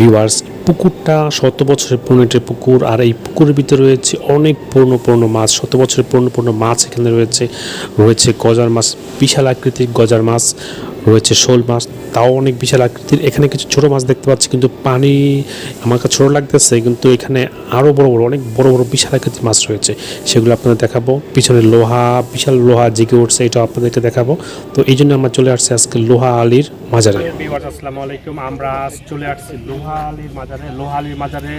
Viewers পুকুরটা শত বছরের পুরনো একটি পুকুর, আর এই পুকুরের ভিতরে রয়েছে অনেক পুরনো পুরনো মাছ, শত বছরের পুরনো পুরনো মাছ এখানে রয়েছে রয়েছে গজার মাছ, বিশাল আকৃতির গজার মাছ। রয়েছে শোল মাছ, তাও অনেক বিশাল আকৃতির। এখানে কিছু ছোট মাছ দেখতে পাচ্ছি, কিন্তু পানি আমার কাছে ছোট লাগতেছে, কিন্তু এখানে আরও বড় বড়, অনেক বড় বড় বিশাল আকৃতির মাছ রয়েছে। সেগুলো আপনাদের দেখাবো। পিছনে লোহা, বিশাল লোহা জেগে উঠছে, এটাও আপনাদেরকে দেখাবো। তো এই জন্য আমরা চলে আসছি আজকে লোহা আলীর মাজারে। আসসালামু আলাইকুম। আমরা চলে আসছি লোহা আলীর মাজারে। লোহা আলীর মাজারে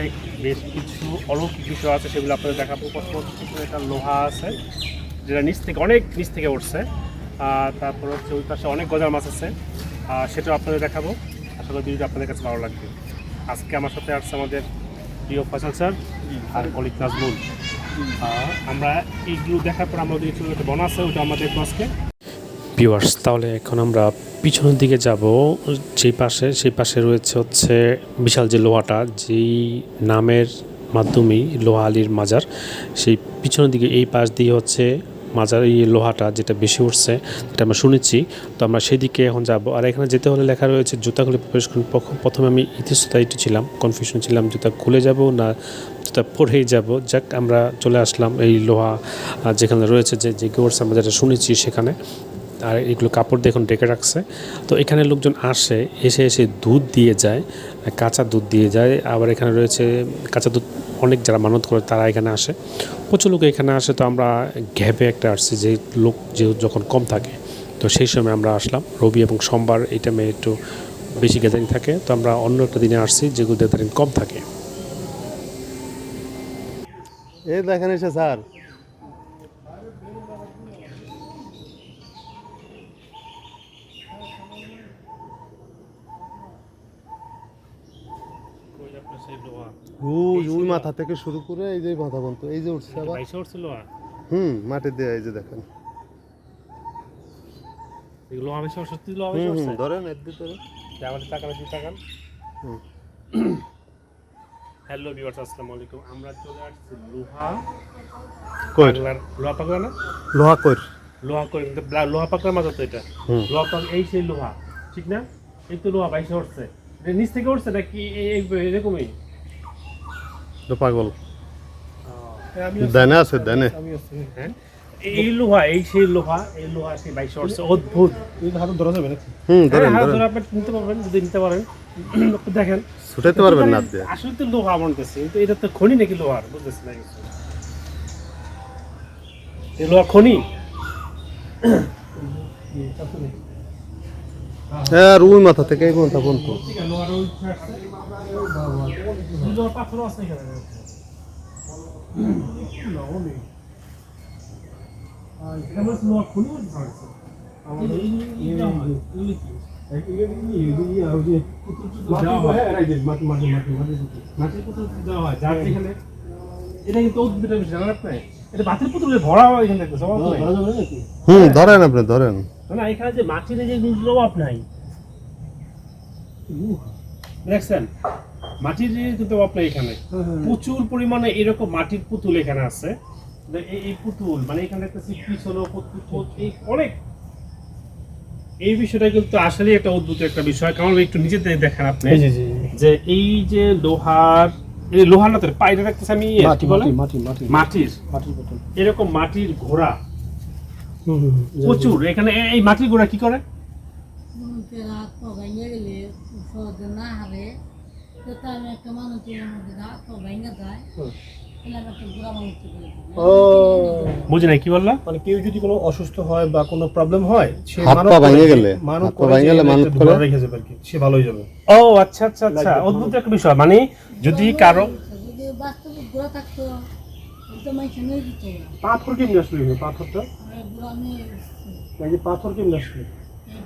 বেশ কিছু অলৌকিক বিষয় আছে, সেগুলো আপনাদের দেখাবো। প্রথমত কিছু একটা লোহা আছে, যেটা নিচ থেকে, অনেক নিচ থেকে উঠছে। তারপর হচ্ছে ওই পাশে অনেক গজার মাছ আছে। সেটাও আপনাদের দেখাবো। করি ভিডিওটা আপনাদের কাছে ভালো লাগবে। আজকে আমার সাথে আসছে আমাদের প্রিয় ফসল স্যার আর কলিক নাজমুল। আমরা এইগুলো দেখার পর আমাদের কিছু একটা বন আছে ওটা আমাদের আজকে। পিওয়ার্স তাহলে এখন আমরা পিছনের দিকে যাব। যেই পাশে, সেই পাশে রয়েছে হচ্ছে বিশাল যে লোহাটা, যেই নামের মাধ্যমেই লোহা আলীর মাজার, সেই পিছনের দিকে এই পাশ দিয়ে হচ্ছে মাজার এই লোহাটা যেটা বেশি উঠছে যেটা আমরা শুনেছি। তো আমরা সেদিকে এখন যাব। আর এখানে যেতে হলে লেখা রয়েছে, জুতাগুলো প্রবেশ করুন। প্রথমে আমি ইতিস্ততায়িত ছিলাম কনফিউশন ছিলাম, জুতা খুলে যাব না জুতা পরেই যাব। যাক, আমরা চলে আসলাম এই লোহা যেখানে রয়েছে যে যে গোর্স আমরা যেটা শুনেছি সেখানে। আর এগুলো কাপড় দিয়ে এখন ডেকে রাখছে। তো এখানে লোকজন আসে, এসে এসে দুধ দিয়ে যায়, কাঁচা দুধ দিয়ে যায়। আবার এখানে রয়েছে, কাঁচা দুধ অনেক যারা মানত করে তারা এখানে আসে। প্রচুর লোক এখানে আসে, তো আমরা ঘ্যাপে একটা আসছি যে লোক যে যখন কম থাকে, তো সেই সময় আমরা আসলাম। রবি এবং সোমবার এই টাইমে একটু বেশি গ্যাদারিং থাকে, তো আমরা অন্য একটা দিনে আসছি যেগুলো গ্যাদারিং কম থাকে। এই দেখেন এসে স্যার ওই ওই মাথা থেকে শুরু করে এই যে মাথা পর্যন্ত এই যে উঠছে আবার। উঠছিল হুম মাটি দিয়ে এই যে দেখেন। এগুলো আমি হুম ধরেন এর আমাদের টাকা টাকান হ্যালো ভিউয়ার্স আসসালামু আলাইকুম। আমরা চলে আসছি লোহা লোহা পাগলা না? লোহা কই? লোহা ব্লা- লোহা পাগলার মাথা তো এটা। লোহা পাগলা এই সেই লোহা ঠিক না? এই তো লোহা বাইশে উঠছে। নিচ থেকে উঠছে নাকি এরকমই? পাগল। আমি দেনে আছে দেনে। হ্যাঁ। এই লোহা এই সেই লোহা এই লোহা সেই বাইশে অদ্ভুত। হাতে ধরা যাবে নাকি? হুম ধরেন হ্যাঁ, ধরেন। আপনি নিতে পারবেন যদি নিতে পারেন। দেখেন। ছুটাইতে পারবেন না আসলে তো লোহা কিন্তু এটা তো খনি নাকি লোহার? বুঝতেছি না এই লোহা খনি? হ্যাঁ আর ওই মাথা থেকে এই পর্যন্ত লোহা পাথর আছে এখানে লোহা খনি এটা কিন্তু অদ্ভুত বিষয় জানেন আপনি এটা বাতিল পুতুলে ভরা হয় এখানে দেখতে সবাই হুম ধরেন আপনি ধরেন না এখানে যে মাটির যে জিনিসগুলো নাই দেখছেন মাটির কিন্তু নাই এখানে। প্রচুর পরিমাণে এরকম মাটির পুতুল এখানে আছে। এই পুতুল মানে এখানে দেখতেছি পিছনে পুতুল এই অনেক। এই বিষয়টা কিন্তু আসলে একটা অদ্ভুত একটা বিষয়। কারণ একটু নিজে দেখেন আপনি। যে এই যে লোহার এই লোহার না তো পাইটা দেখতেছি আমি ইয়ে, মাটির। এরকম মাটির ঘোড়া। প্রচুর। এখানে এই মাটির ঘোড়া কি করে? তো তার একটা মানুষের মধ্যে ভেঙে যায়। বুঝি নাই কি বললা? মানে কেউ যদি কোনো অসুস্থ হয় বা কোনো প্রবলেম হয় সে হাত পা ভেঙে গেলে, মানত পা ভেঙে গেলে একটা করে। রেখে যাবে আর কি সে ভালো হয়ে যাবে ও আচ্ছা আচ্ছা আচ্ছা অদ্ভুত একটা বিষয়। মানে যদি কারও যদি থাকতো তো দিত পাথর কেমনি আসলে পাথরটা? পাথর কেমনি আসলে?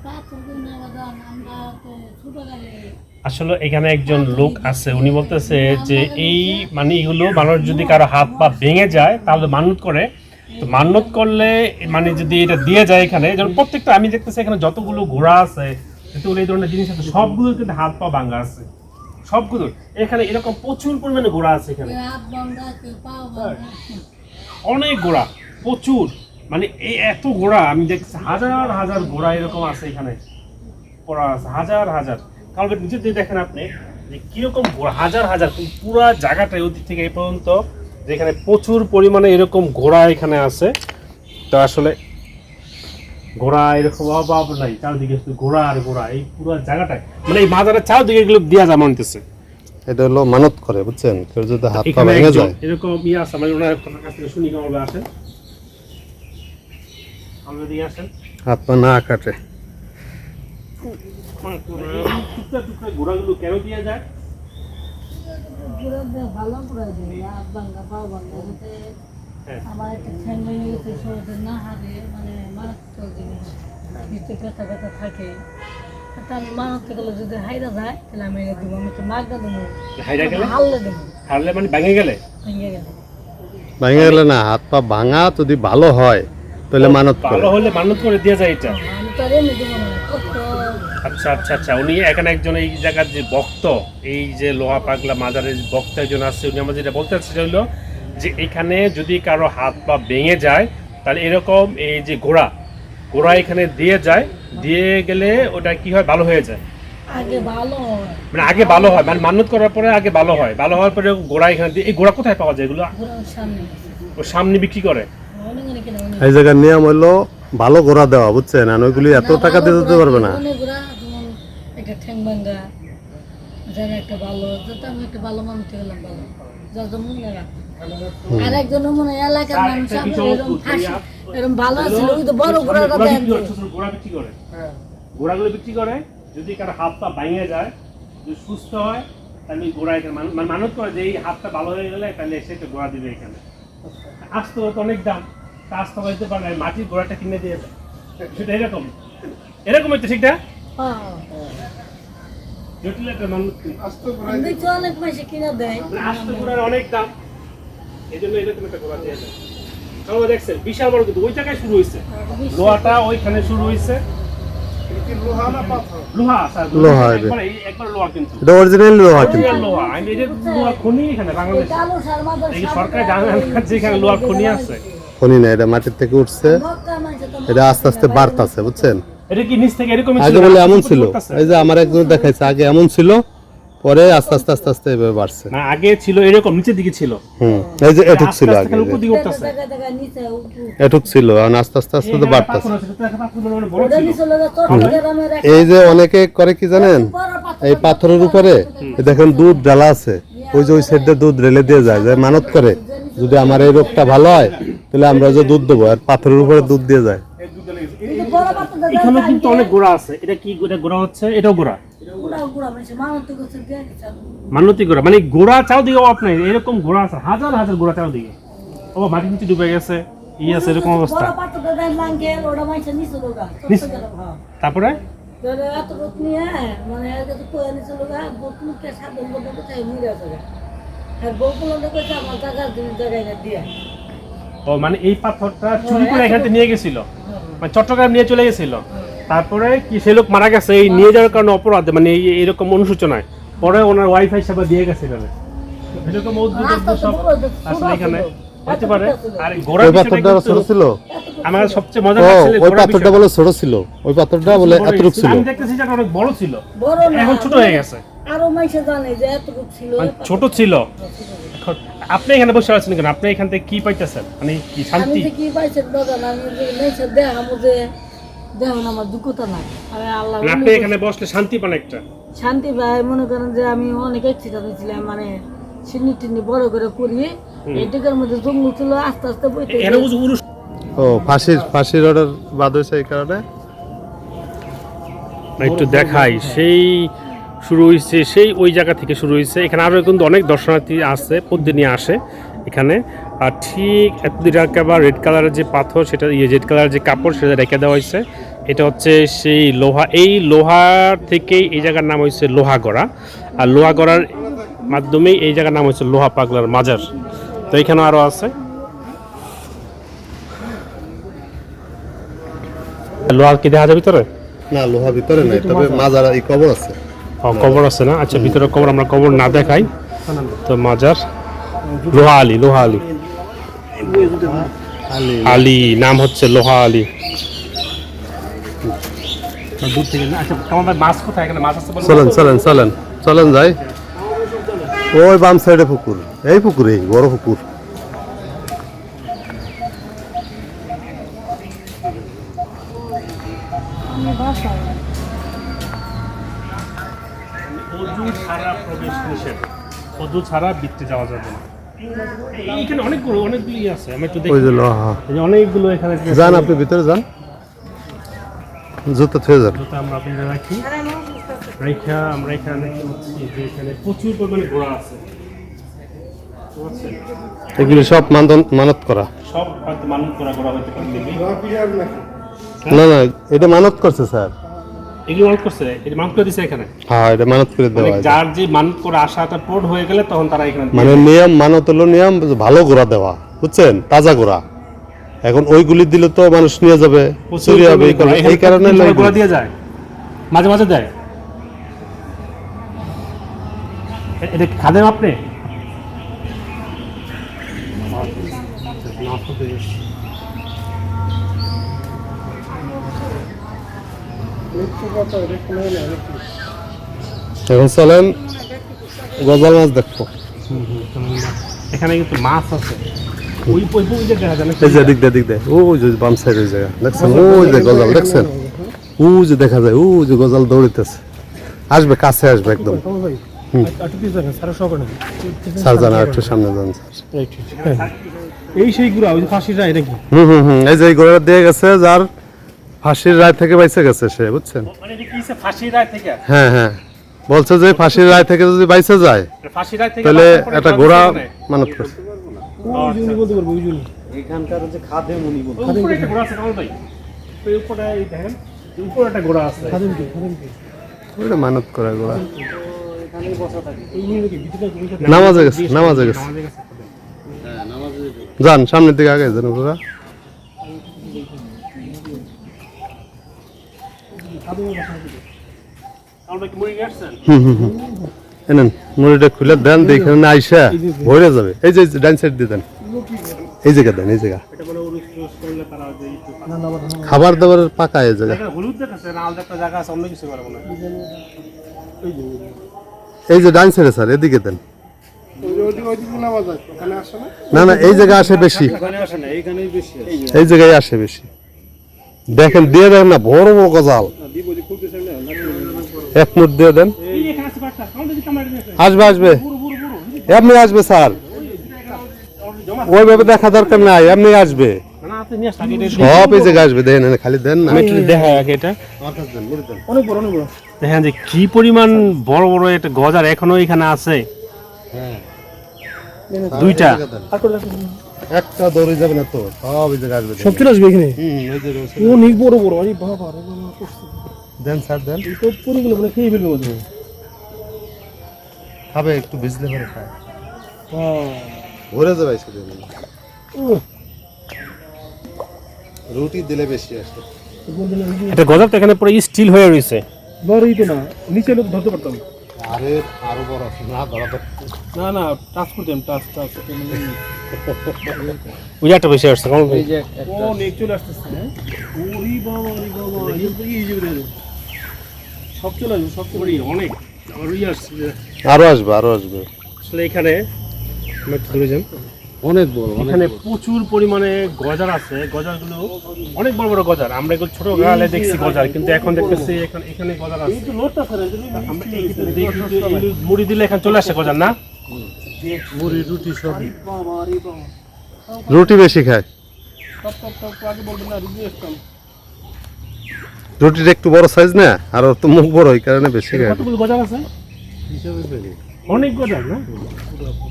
পাথর কিনে আমরা তো ছোট গেলে আসলে এখানে একজন লোক আছে, উনি বলতেছে যে এই মানে এগুলো মানুষ যদি কারও হাত পা ভেঙে যায়, তাহলে মানত করে। তো মানত করলে মানে যদি এটা দিয়ে যায় এখানে, যেমন প্রত্যেকটা আমি দেখতেছি এখানে যতগুলো ঘোড়া আছে এই ধরনের জিনিস আছে, সবগুলোর কিন্তু হাত পা ভাঙা আছে। সবগুলো। এখানে এরকম প্রচুর পরিমাণে ঘোড়া আছে এখানে। অনেক ঘোড়া, প্রচুর। মানে এই এত ঘোড়া, আমি দেখছি হাজার হাজার ঘোড়া এরকম আছে এখানে পড়া আছে, হাজার হাজার। কারণ নিজে দিয়ে দেখেন আপনি যে কীরকম হাজার হাজার পুরো জায়গাটা ওদিক থেকে এই পর্যন্ত যেখানে প্রচুর পরিমাণে এরকম ঘোড়া এখানে আছে। তো আসলে ঘোড়া এরকম অভাব নাই চারদিকে শুধু ঘোড়া আর ঘোড়া এই পুরো জায়গাটায় মানে এই মাজারের চারদিকে এগুলো দেওয়া যা মানতেছে। এটা হলো মানত করে বুঝছেন? কেউ যদি হাত পা ভেঙে যায়। এরকম ইয়ে আছে মানে ওনার কাছ থেকে শুনি কেমন দিকে আসেন। হাত পা না কাটে। টুকরা টুকরা ঘোড়াগুলো কেন দিয়ে যায়? পুরো দিয়ে ভালো করে দিই হাত ভাঙ্গা পা ভাঙ্গা হ্যাঁ। আমার একটা ঠ্যাং ভেঙে গেছে সহজে না হারে মানে মারাত্মক জিনিস। ভিতরে ব্যথা ব্যথা থাকে। আমি মারাত্মক গেলে যদি হাইরা যায় তাহলে আমি এনে দেবো আমি একটু মাগনা দেবো হাইরা গেলে? হারলে দেবো। হারলে মানে ভেঙে গেলে? ভেঙে গেলে। ভেঙে গেলে না হাত পা ভাঙা যদি ভালো হয় তাহলে মানত করে। ভালো হলে মানত করে দিয়ে যায় এটা? আমি তো আর এমনি দেবো না কত আচ্ছা আচ্ছা আচ্ছা। উনি এখানে একজন এই জায়গার যে ভক্ত এই যে লোহা পাগলা মাজারের ভক্ত একজন আছে উনি আমার যেটা বলতে চাচ্ছে হলো যে এখানে যদি কারও হাত পা ভেঙে যায় তাহলে এরকম এই যে ঘোড়া ঘোড়া এখানে দিয়ে যায় দিয়ে গেলে ওটা কি হয়? ভালো হয়ে যায়। আগে ভালো হয়। মানে আগে ভালো হয় মানে মান্যত করার পরে আগে ভালো হয়। ভালো হওয়ার পরে ঘোড়া এখানে দিয়ে এই ঘোড়া কোথায় পাওয়া যায় এগুলো? ও সামনে বিক্রি করে। অনেক এই জায়গার নিয়ম হলো ভালো ঘোড়া দেওয়া বুঝছেন? আর ওইগুলি এত টাকা দিয়ে দিতে পারবে না অনেক ঘোরা যেমন একটা ঠ্যাং ভাঙ্গা যারা একটা ভালো যাতে আমি একটা ভালো মানুষ গেলাম ভালো। মনে রাখবে আর একজন মনে হয় এলাকার মানুষ এরকম এই এরকম ভালো আছে ওই তো বড় ঘোড়া ঘোড়াটা দেন বিক্রি করে, ঘোড়া বিক্রি করে। ঘোড়াগুলো বিক্রি করে যদি কারও হাত পা ভেঙে যায় যদি সুস্থ হয় তাহলে ঘোড়া এখানে মান- মানে মানত করে যে এই হাতটা ভালো হয়ে গেলে তাহলে এসে একটা ঘোড়া দিবে এখানে। আসতে তো অনেক দাম। তা আসতে দিতে পারে না, মাটির ঘোড়াটা কিনে দিয়ে দেয়। সেটা এরকম। এরকম হচ্ছে ঠিক না? হ্যাঁ। জটিল একটা মানুষ অনেক পয়সা কিনে দেয়। মানে অনেক দাম। এই জন্য এরকম একটা ঘোড়া দিয়ে দেয় তাহলে দেখছেন বিশাল বড় কিন্তু ওই জায়গায় শুরু হয়েছে। লোহাটা ওইখানে শুরু হয়েছে। লোহা স্যার লোহা এটা। একবার একবার লোহা কিন্তু। এটা অরিজিনাল লোহা কিন্তু। Original লোহা। আমি এই যে লোহা খনি এখানে এই বাংলাদেশে কালো সার মাদার এই সরকার জানে না যে এখানে লোহা খনি আছে। খনি না এটা মাটির থেকে উঠছে। এটা আস্তে আস্তে বাড়তাছে বুঝছেন? এটা কি নিচ থেকে এরকম আগে বলে এমন ছিল। এই যে আমার একজন দেখাইছে আগে এমন ছিল পরে আস্তে আস্তে আস্তে আস্তে এভাবে বাড়ছে। না আগে ছিল এরকম নিচের দিকে ছিল। হুম এই যে এটুক ছিল আগে। উপর দিকে উঠতেছে। এটুক ছিল এখন আস্তে আস্তে আস্তে তো বাড়তাছে। এই যে অনেকে করে কি জানেন? এই পাথরের উপরে দেখেন দুধ ডালা আছে। ওই যে ওই সাইডে দুধ রেলে দিয়ে যায় যে মানত করে। যদি আমার এই রোগটা ভালো হয় তাহলে আমরা যে দুধ দেবো আর পাথরের উপরে দুধ দিয়ে যায়। এখানেও কিন্তু অনেক গোড়া আছে। এটা কি এটা গোড়া হচ্ছে? এটাও গোড়া? মানে মানত গোড়া মানে গোড়া চাও দিকে অভাব নাই। এরকম গোড়া আছে হাজার হাজার গোড়া চাও দিকে। ও মাটি নিচে ডুবে গেছে। ই আছে এরকম অবস্থা। হ্যাঁ তারপরে? মানে ও মানে এই পাথরটা চুরি করে এখান থেকে নিয়ে গেছিল? মানে চট্টগ্রাম নিয়ে চলে গেছিল। তারপরে কি সে লোক মারা গেছে এই নিয়ে যাওয়ার কারণে অপরাধ মানে এরকম অনুসূচনায় পরে ওনার ওয়াইফাই সেবা দিয়ে গেছে এখানে এরকম অদ্ভুত সব আসলে এখানে। হতে পারে। আর ঘোড়া পাথরটা ছোট ছিল। আমার সবচেয়ে মজা ও লাগছে ওই পাথরটা বলে ছোট ছিল। ওই পাথরটা বলে এতটুক ছিল। আমি দেখতেছি যে অনেক বড় ছিল। এখন ছোট হয়ে গেছে। আরও মাইসে জানে যে এত ছিল। মানে ছোট ছিল। এখন আপনি এখানে বসে আছেন কেন? আপনি এখান থেকে কি পাইতেছেন? মানে কি আমি শান্তি? যে কি পাইছে বাজান আমি যে মাইসে দেখ আমি যে দেহ আমার দুঃখতা নাই। আমি আল্লাহ মানে আপনি এখানে বসলে শান্তি পান একটা? শান্তি ভাই মনে করেন যে আমি অনেক এক্সিডেন্ট হয়েছিলাম মানে চিনি টিনি বড় করে করি এদিকের মধ্যে জঙ্গল ছিল আস্তে আস্তে বইতে ও ফাঁসির ফাঁসির অর্ডার বাদ হয়েছে এই কারণে? একটু দেখাই। সেই শুরু হয়েছে, সেই ওই জায়গা থেকে শুরু হয়েছে। এখানে আরও কিন্তু অনেক দর্শনার্থী আসে প্রতিদিনই আসে এখানে। আর ঠিক এতদিন একেবারে রেড কালারের যে পাথর, সেটা ইয়ে রেড কালারের যে কাপড়, সেটা রেখে দেওয়া হয়েছে। এটা হচ্ছে সেই লোহা, এই লোহার থেকেই এই জায়গার নাম হয়েছে লোহাগড়া। আর লোহাগড়ার মাধ্যমেই এই জায়গার নাম হচ্ছে লোহা পাগলার মাজার। তো এখানেও আরও আছে। লোহার কি দেখা যায় ভিতরে? না, লোহা ভিতরে নাই, তবে মাজার এই কবর আছে। কবর আছে না? আচ্ছা ভিতরে কবর আমরা কবর না দেখাই। তো মাজার লোহা আলী লোহা আলী। আলী নাম হচ্ছে লোহা আলী। আচ্ছা তোমার ভাই মাছ কোথায়? এখানে মাছ আছে বলো চলেন চলেন চলেন। চলেন যাই। ওই বাম সাইডে পুকুর। এই পুকুরে বড় পুকুর। অজু ছাড়া বৃত্তে যাওয়া যাবে না। এইখানে অনেকগুলো অনেকগুলি আছে আমি একটু দেখি। ওই যে লোহা এই যে অনেকগুলো এখানে যান আপনি ভিতরে যান। জুতো থুয়ে যান। জুতা আমরা আপনাদের রাখি। রেখা আমরা এখানে যে এখানে প্রচুর পরিমাণে ঘোড়া আছে? এগুলি সব মানত মানত করা। সব হয়তো মানুষ করা ঘোড়া হইতে পারে না না এটা মানত করছে স্যার। এগুলো মানুষ করছে এটা মানুষ করে দিছে এখানে। হ্যাঁ এটা মানত করে মানে দেওয়া হয়। যার যে মানুষ করে আশাটা পূরণ হয়ে গেলে তখন তারা এখানে মানে নিয়ম মানত হলো নিয়ম ভালো ঘোড়া দেওয়া বুঝছেন? তাজা ঘোড়া এখন ওইগুলি দিলে তো মানুষ নিয়ে যাবে চুরি হবে এই কারণে- ঘোড়া। এই কারণে ঘোড়া দিয়ে যায়। মাঝে মাঝে দেয়। এটা খাদেন আপনি? এখন চলেন গজাল মাছ দেখব। এখানে কিন্তু মাছ আছে। ওই ওই ওই যে দেখা যায় যে দিক দিয়ে দিক দিয়ে। ওই যে বাম সাইড ওই জায়গা। দেখছেন? ওই যে গজাল দেখছেন? ওই যে দেখা যায় ওই যে গজাল দৌড়িতেছে আসবে কাছে আসবে একদম। স্যার জানা একটু সামনে যান স্যার। এই সেই গুড়া ওই যে ফাঁসিটা এটা কি হুম হুম হুম। এই যে ঘোড়া দিয়ে গেছে যার ফাঁসির রায় থেকে বাইসে গেছে সে বুঝছেন? মানে? ফাঁসির রায় থেকে? হ্যাঁ হ্যাঁ। বলছে যে ফাঁসির রায় থেকে যদি বাইসে যায় ফাঁসির রায় থেকে তাহলে একটা ঘোড়া। মানত করছে। উপরে একটা ঘোড়া আছে কামাল ভাই। ওই উপরে দেখেন উপরে একটা ঘোড়া আছে। খাদেন কি খাদেন কি ওইটা মানত করা ঘোড়া ওই জুনি কি ভিতরে ওই নামাজে গেছে নামাজে গেছে। যান সামনের দিকে আগে যান ঘোড়া কামাল ভাই কি মরে গেছেন হুম হুম হুম এনেন মুড়িটা খুলে আইসা যাবে। এই সাইড এই এই জায়গা খাবার দাবারের পাকা এই জায়গা। এই যে, ডান সাইডে স্যার, এদিকে দেন। না না, এই জায়গায় আসে বেশি। এই জায়গায় আসে বেশি। দেখেন, দিয়ে দেন না, বড় বড় গজাল। এক মুঠ দিয়ে দেন। আসবে আসবে। এমনি আসবে স্যার। ওইভাবে দেখা দরকার নাই এমনি আসবে। সব এই জায়গায় আসবে দেন খালি দেন না। একটু দেখা আগে এটা। অনেক বড় অনেক বড় দেখেন যে কি পরিমাণ বড় বড় একটা গজার এখনও এখানে আছে। দুইটা। একটা দৌড়ে যাবে না তো সব এই জায়গায় আসবে। সব চলে আসবে এখানে। ও অনেক বড় বড়। আরে বাবা। দেন স্যার দেন। তো পরে গেলে মানে খেয়ে ফেলবে বোধ খাবে একটু ভিজলে পরে খায়। ভরে যাবে শুধু রুটি দিলে বেশি আসে। কোন ওই এটা গজার তো এখানে পুরো স্টিল হয়ে রয়েছে। বড়ই তো না নিচে লোক ধরতে পারতাম। আরে আরও বড় আছে না ধরা না না টাচ করতাম টাচ টাচ ওই একটা বেশি আসছে কামাল ভাই ও নেক চলে আসতেছে হ্যাঁ? বাবা রে বাবা এই যে। সব চলে আসবে সব চলে অনেক। আর ওই আরও আসবে আরও আসবে। আসলে এখানে যান অনেক বড় এখানে প্রচুর পরিমাণে গজার আছে। গজারগুলো অনেক বড় বড় গজার। আমরা এগুলো ছোট গালে দেখছি গজার কিন্তু এখন দেখতেছি এখানে এখানে গজার আছে মুড়ি দিলে এখানে চলে আসে গজার না? মুড়ি রুটি সব রুটি বেশি খায়। রুটিটা একটু বড় সাইজ না আর ওর তো মুখ বড় এই কারণে বেশি কতগুলো গজার আছে? অনেক গজার না?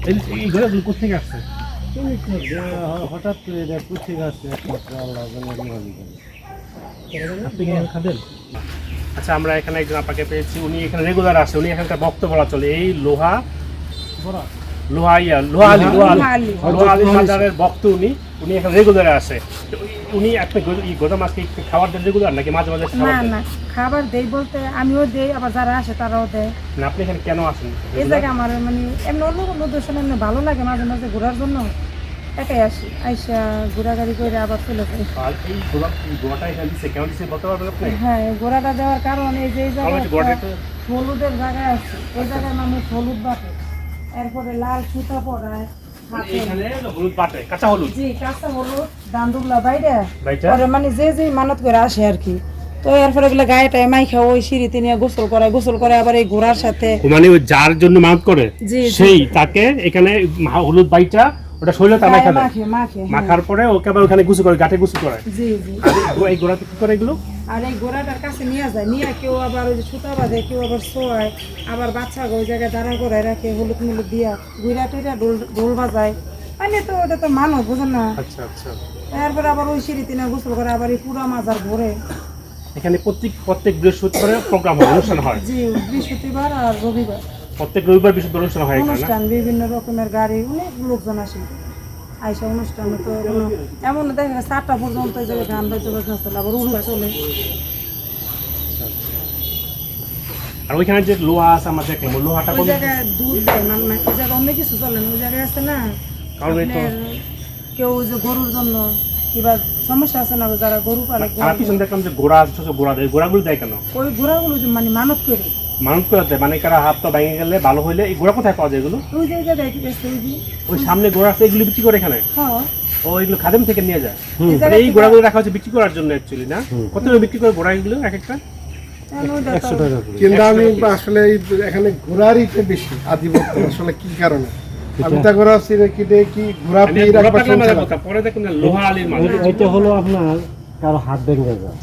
এই- এই গজারগুলো কোথেকে আসছে? হঠাৎ করে এটা পুষে গেছে আল্লাহ আপনি কি এখানে খাবেন? আচ্ছা আমরা এখানে একজন আপাকে পেয়েছি উনি এখানে রেগুলার আসে উনি এখানকার ভক্ত বলা চলে। এই লোহা লোহা ইয়া লোহা আলী লোহা আলী। লোহা আলী। বাজারের ভক্ত উনি উনি এখানে রেগুলার আসে। উনি- আপনি গোদা মাছকে খাবার দেন রেগুলার নাকি মাঝে মাঝে না না খাবার দেই বলতে আমিও দেই আবার যারা আসে তারাও দেয়। না আপনি এখানে কেন আসেন? এই জায়গায় আমার মানে এমনি অন্য কোনো উদ্দেশ্য এমনি ভালো লাগে মাঝে মাঝে ঘোরার জন্য। একাই আসি আইসা ঘোরাঘুরি করে আবার চলে যাই। আর এই গোলাপ এই এখানে দিচ্ছে কেমন দিচ্ছে বলতে পারবেন আপনি? হ্যাঁ ঘোড়াটা দেওয়ার কারণ এই যে এই জায়গায় হলুদের জায়গায় আছে। এই জায়গায় মানুষ হলুদ বাটে। এরপরে লাল সুতা পরায় এখানে হলুদ বাটে কাঁচা হলুদ। জি কাঁচা হলুদ। দান্দুগুলা বাইরে পরে মানে যে যে মানত করে আসে আর কি। তো এরপরে এগুলো গায়েটায় মাইখা ওই সিঁড়িতে নিয়ে গোসল করে গোসল করে আবার এই ঘোড়ার সাথে মানে যার জন্য মানত করে। সেই তাকে এখানে হলুদ বাইটা ওটা গায়ে দেয়। মাখে মাখে হ্যাঁ। মাখার পরে ওকে আবার ওখানে গুছু করে গাঠে গুছু করে জি জি। এই- গোড়াতে কি করে এগুলো? আর এই ঘোড়াটার কাছে নিয়ে যায় নিয়ে কেউ আবার ওই যে সুতা বাঁধে কেউ আবার শোয়ায় আবার বাচ্চা ওই জায়গায় দাঁড়া করে রাখে হলুদ মুলুদ দিয়া গুইরা টুইরা ডোল ডোল বাজায়। মানে তো ওটা তো মানব বুঝেন না? আচ্ছা আচ্ছা। তারপরে আবার ওই সিঁড়িতে না গোসল করে আবার এই পুরা মাজার ভরে এখানে প্রত্যেক প্রত্যেক বৃহস্পতিবার প্রোগ্রাম হয় অনুষ্ঠান হয়? জি বৃহস্পতিবার আর রবিবার। প্রত্যেক রবিবার বৃহস্পতিবার অনুষ্ঠান হয় অনুষ্ঠান বিভিন্ন রকমের গাড়ি অনেক লোকজন আসে। আইসা অনুষ্ঠানে তো এমন দেখা যায় চারটা পর্যন্ত জায়গায় গান বাজতে চলে আবার উড়া চলে। আর ওইখানে যে লোহা আছে আমরা দেখলাম লোহাটা ওই কোন জায়গায় দুধ দেয় মানে না ওই জায়গায় অন্য কিছু চলে না ওই জায়গায় আছে না কারণ এই তো আপনার কেউ যে গরুর জন্য কিবা সমস্যা আছে না যারা গরু পালে আর পিছনে দেখলাম যে ঘোড়া ছোট ছোট ঘোড়া দেয়। ঘোড়াগুলো দেয় কেন? ওই ঘোড়াগুলো যে মানে মানত করে। মানুষ করে দেয় মানে কারা হাত পা ভেঙে গেলে ভালো হইলে এই ঘোড়া কোথায় পাওয়া যায় এগুলো? ওই জায়গায় দেখি গেছে ওই সামনে ঘোড়া আছে এগুলো বিক্রি করে এখানে? হ্যাঁ। ও এগুলো খাদেম থেকে নিয়ে যায়? এই জায়গা এই ঘোড়াগুলো রাখা হচ্ছে বিক্রি করার জন্য অ্যাকচুয়ালি না? কত বিক্রি করে ঘোড়া এগুলো এক একটা? তো- কিন্তু আমি আসলে এখানে ঘোরারই তো বেশি আধিপত্য আসলে কি কারণে? আমি তা সিরে কি ঘোরা আমি পেয়ে ঘোড়া রাখবার পাকলাম সংসার কথা, পরে দেখুন না, লোহা আলীর মাঝে এটা হলো আপনার কারও হাত ভেঙে যায়।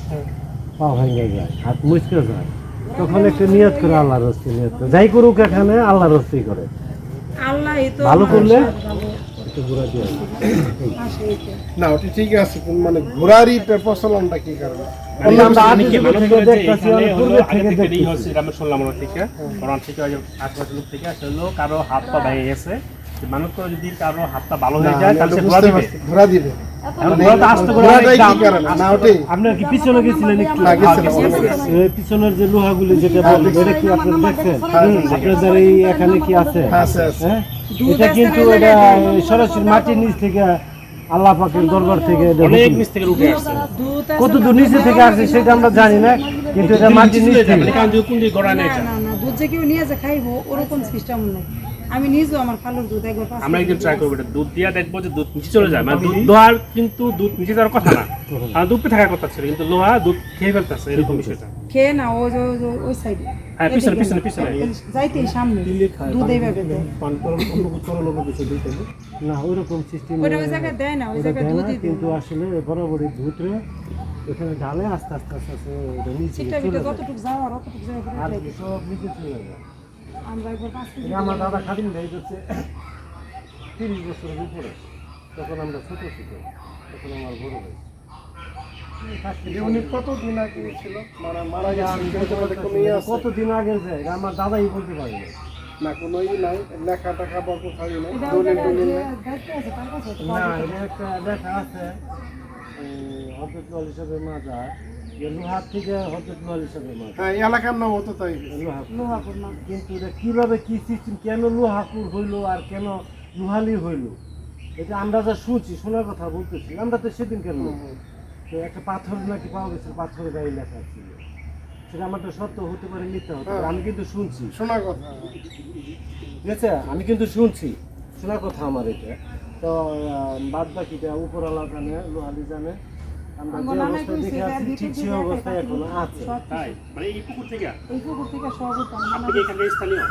পা ভেঙে যায় হাত মুচকে যায়। তখন একটা নিয়ত করে আল্লাহর রস্তি নিয়ত করে যাই করুক এখানে আল্লাহর রস্তি করে আল্লাহ ভালো করলে? না ওটা ঠিক আছে মানে ঘোরারই প্রচলনটা কি কারণে মানে থেকে আশেপাশের লোক থেকে আসলে কারও হাত পা ভেঙে গেছে মানুষ করে যদি কারও হাতটা ভালো হয়ে যায় তাহলে দিবে। ঘোরা দিবে। এখন ঘোড়াটা আস্তে করে ঘোরাটাই অনেক কি দাম। কারণে না ওটাই। আপনার কি পিছনে গেছিলেন একটু? না, গেছিলাম, আগে গেছিলাম। এই পিছনের যে লোহাগুলি যেটা বললেন এটা কি আপনারা দেখছেন? আপনাদের এই এখানে কি আছে? আছে আছে। এটা কিন্তু এটা সরাসরি মাটির নিচ থেকে আল্লাহ পাকের দরবার থেকে অনেক নিচ থেকে উঠে আসছে। কত দূর নিচে থেকে আসছে সেটা আমরা জানি না কিন্তু এটা মাটির নিচ থেকে মানে কোন দিকে ঘোড়া নেই না না না দুধ যে কেউ নিয়ে যে খাইবো ওরকম সিস্টেম নেই। আমি নিজেও আমার খালুর দুধ একবার আমরা একদিন ট্রাই করব এটা। দুধ দিয়া দেখব যে দুধ নিচে চলে যায়। মানে দুধ লোহার কিন্তু দুধ নিচে যাওয়ার কথা না। আর দুধ থাকার কথা ছিল কিন্তু লোহা দুধ খেয়ে ফেলতেছে এরকম বিষয়টা। খেয়ে না ওই যে ওই সাইডে হ্যাঁ, পিছনে, পিছনে, পিছনে। যাইতে সামনে। দুধ এইভাবে দেয়। না ওইরকম সিস্টেম ওইটা ওই জায়গায় দেয় না ওই জায়গায় দেয় কিন্তু আসলে বরাবরই ধুতরে ওখানে ঢালে আস্তে আস্তে আস্তে আস্তে ওটা নিচে চলে যায়। যতটুকু যাওয়ার অতটুকু যাওয়ার আর সব নিচে চলে যায়। আমরা একবার পাঁচ কেজি আমার দাদা খাদিম ভাই হচ্ছে তিরিশ বছরের উপরে। তখন আমরা ছোট ছোট তখন আমার বড় ভাই উনি কতদিন আগে যায় আমার দাদাই বলতে পারে না না কোনো ই নাই। লেখা টাকা বা কোথাও নাই। না একটা লেখা আছে। আল হিসাবে মাজার যে হ্যাঁ এই এলাকার নাম হতো তাই। লোহা লোহাপুর না। কিন্তু এটা কীভাবে কি সিস্টেম কেন লোহাকুর হইল আর কেন লোহালি হইল? এটা আমরা যা শুনছি শোনার কথা বলতেছি। আমরা তো সেদিন কেন তো একটা পাথর নাকি পাওয়া গেছে পাথরের গায়ে লেখা ছিল। সেটা আমার তো সত্য হতে পারে মিথ্যা হতে পারে আমি কিন্তু শুনছি। শোনা কথা। ঠিক আছে আমি কিন্তু শুনছি। শোনার কথা আমার এটা। তো বাদ বাকিটা উপরওয়ালা জানে লোহালি জানে। আমরা যে অবস্থায় দেখে আছি ঠিক সেই অবস্থায় এখনও আছে। তাই? মানে এই পুকুর থেকে? এই পুকুর থেকে সব আপনি কি এখানে স্থানীয়?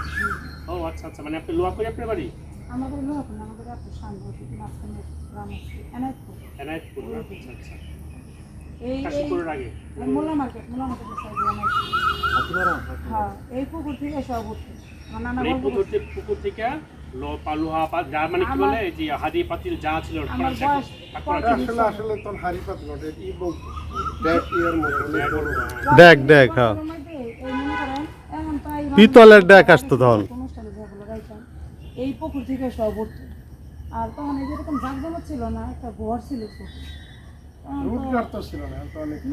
ও আচ্ছা আচ্ছা। মানে আপনি লোহা করে আপনার বাড়ি? আমাদের লোহাপুর না আমাদের এত সামনে মাঝখানে গ্রাম আছে? এনায়তপুর। এনায়তপুর আচ্ছা আচ্ছা। এই আগে? মোল্লা মার্কেট মোল্লা মার্কেটের সাইডে এনায়তপুর। হ্যাঁ এই পুকুর থেকে সব উঠছে আমার নানা মানে পুকুর থেকে পুকুর থেকে যা মানে কি বলে যে হাদি পাতিল যা ছিল। আসলে আসলে তোর ইয়ার মতো দেখ দেখ হ্যাঁ। পিতলের ডেক আসতো তখন। এই পুকুর থেকে সব উঠতো। আর তখন এই যেরকম জাকজমক ছিল না একটা ঘর ছিল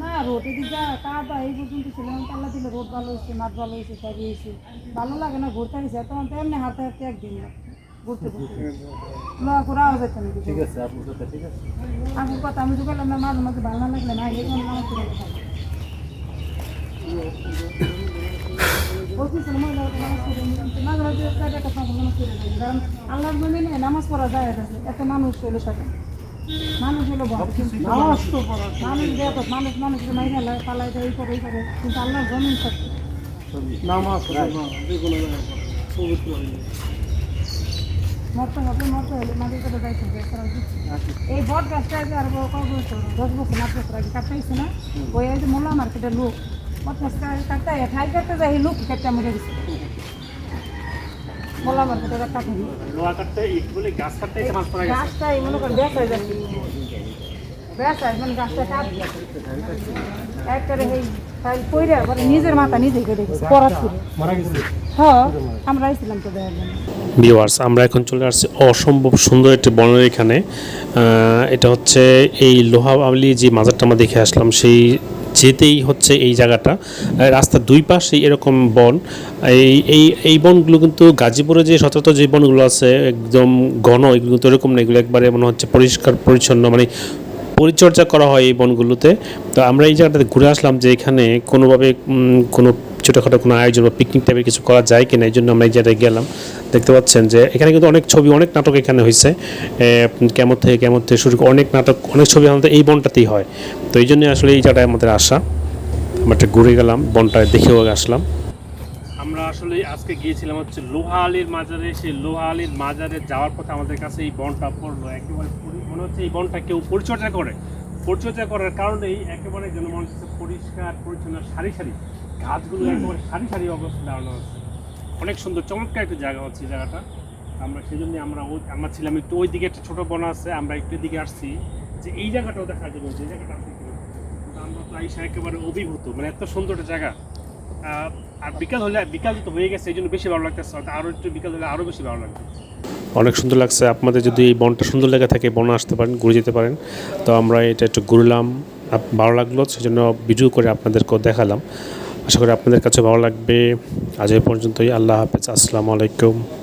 না রোড এদিকে কাদা এই পর্যন্ত ছিল এখন দিলে রোড ভালো হয়েছে মাঠ ভালো হয়েছে সবই হয়েছে। ভালো লাগে না ঘুরতে গেছে তখন তো এমনি হাঁটতে হাঁটতে একদিন ঘুরতে ঘুরতে। না ঘোরা যেত না ঠিক আছে আপনার কথা ঠিক আছে। আমার কথা আমি তো বললাম মাঝে মাঝে ভালো লাগলে না এই জন্য আমার লাগে। ওই পিছনে মহিলা নামাজ পড়ে যায় কারণ আল্লাহর জমিনে নামাজ পড়া যায় আছে এত মানুষ হলো সেটা মানুষ হলো বড়। কিন্তু নামাজ তো পড়া মানুষ দেয় মানুষ মানুষকে মাইরা পালাই দেয় এই করে এই করে। কিন্তু আল্লাহর জমিন সত্যি নামাজ মরতে হবে মরতে হলে মাটির করে যাইতে হবে না। এই বট গাছটা আর কত বছর? দশ বছর আট বছর আগে কাটাইছে না? ওই যে মোল্লা মার্কেটের লোক। বট গাছটা কাটতে ঠাই কাটতে যায় এই লোক কাটতে মরে গেছে। মোল্লা মার্কেটের একটা কাঠি লোহা কাটতে ইট বলে গাছ কাটতে এসে মাছ পড়া গেছে। গাছটাই মনে করেন ব্যাস হয়ে যাচ্ছে। ব্যাস হয় মানে গাছটা কাট একবারে এই তাই কইরা মানে নিজের মাথা নিজেই কেটে গেছে পরাত মারা গেছে। হ্যাঁ আমরা এখন চলে আসছি অসম্ভব সুন্দর একটি বনের এখানে। এটা হচ্ছে এই লোহাবালি যে মাজারটা আমরা দেখে আসলাম, সেই যেতেই হচ্ছে এই জায়গাটা। রাস্তার দুই পাশে এরকম বন। এই এই এই বনগুলো কিন্তু গাজীপুরে যে সচরাচর যে বনগুলো আছে, একদম ঘন, এগুলো কিন্তু এরকম না, এগুলো একবারে মনে হচ্ছে পরিষ্কার, পরিচ্ছন্ন মানে পরিচর্যা করা হয় এই বনগুলোতে। তো আমরা এই জায়গাটাতে ঘুরে আসলাম যে এখানে কোনোভাবে কোনো ছোটোখাটো কোনো আয়োজন বা পিকনিক টাইপের কিছু করা যায় কিনা, এই জন্য আমরা এই জায়গায় গেলাম। দেখতে পাচ্ছেন যে এখানে কিন্তু অনেক ছবি, অনেক নাটক এখানে হয়েছে কেমন থেকে কেমন থেকে শুরু অনেক নাটক, অনেক ছবি আমাদের এই বনটাতেই হয়। তো এই জন্যই আসলে এই জায়গাটায় আমাদের আসা আমরা একটা ঘুরে গেলাম বনটা দেখেও আসলাম। আমরা আসলে আজকে গিয়েছিলাম হচ্ছে লোহা আলীর মাজারে। সেই লোহা আলীর মাজারে যাওয়ার পথে আমাদের কাছে এই বনটা পড়ল। একেবারে মনে হচ্ছে এই বনটা কেউ পরিচর্যা করে। পরিচর্যা করার কারণেই একেবারে যেন মনে হচ্ছে পরিষ্কার, পরিচ্ছন্ন, সারি সারি। গাছগুলো একেবারে সারি সারি অবস্থা দাঁড়ানো আছে অনেক সুন্দর, চমৎকার একটা জায়গা হচ্ছে জায়গাটা। আমরা সেই জন্য আমরা ওই, আমরা ছিলাম একটু ওই দিকে একটা ছোটো বন আছে, আমরা একটু দিকে আসছি যে এই জায়গাটাও দেখার জন্য যে জায়গাটা আমরা তো আইসা একেবারে অভিভূত মানে এত সুন্দর একটা জায়গা। আর বিকাল হলে, বিকাল তো হয়ে গেছে, এই জন্য বেশি ভালো লাগতেছে, হয়তো আরও একটু বিকাল হলে আরও বেশি ভালো লাগবে। অনেক সুন্দর লাগছে, আপনাদের যদি এই বনটা সুন্দর লেগে থাকে, বনে আসতে পারেন, ঘুরে যেতে পারেন, তো আমরা এটা একটু ঘুরলাম ভালো লাগল, সেজন্য ভিডিও করে আপনাদেরকেও দেখালাম। আশা করি আপনাদের কাছে ভালো লাগবে। আজ এই পর্যন্তই। আল্লাহ হাফেজ। আসসালামু আলাইকুম।